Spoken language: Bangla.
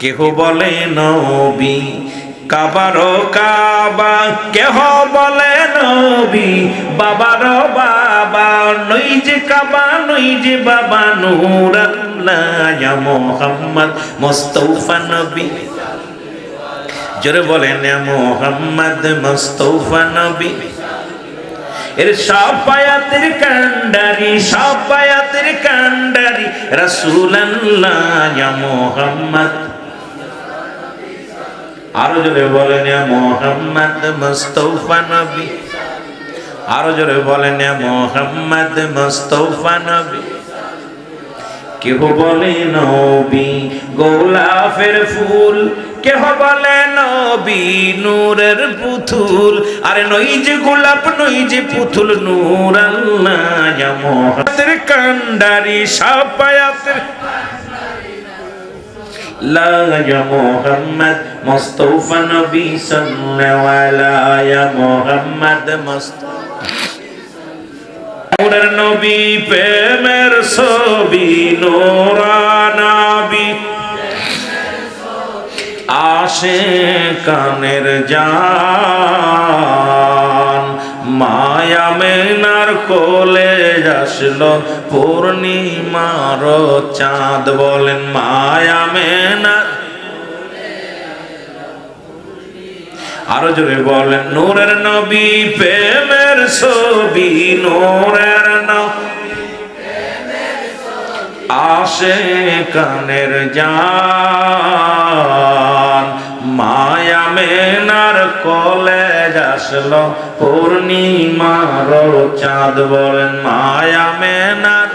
কেহ বলে নবী? কাবারো কাবা, কেহ বলে নবী? বাবার বাবা, নই যে কাবা, নই যে বাবা, নূর মোহাম্মদ, মোস্তফা নবী। জোরে বলেন মোহাম্মদ, মোস্তফা নবী। এর সব পায়াতের কান্ডারি, সব পায়াতের কান্ডারি রসুল্লাহ মোহাম্মদ। আরও জোরে বলেন মোহাম্মদ মুস্তফা নবী। আরও জোরে বলেন মোহাম্মদ মুস্তফা নবী। কেহ বলে নবী, গোলাপের ফুল। কেহ বলে নবী, নূরের পুতুল। আরে নই যে গোলাপ, নই যে পুতুল, নূর আল্লাহ মোহাম্মদের কান্ডারি সাপায়াতের لا يا محمد مصطفى نبي صلى ولا يا محمد مصطفى নূরের নবী প্রেমের ছবি নোরা নবী আসে কানের জান মায়া মেনার কোলে আসলো পূর্ণিমার চাঁদ, বলেন, মায়া মেনার আরও জোরে বলেন, নূরের নবী, প্রেমের ছবি, নূরের আসে কানের জান আসলো পূর্ণিমার চাঁদ বলেন মায়া মেনার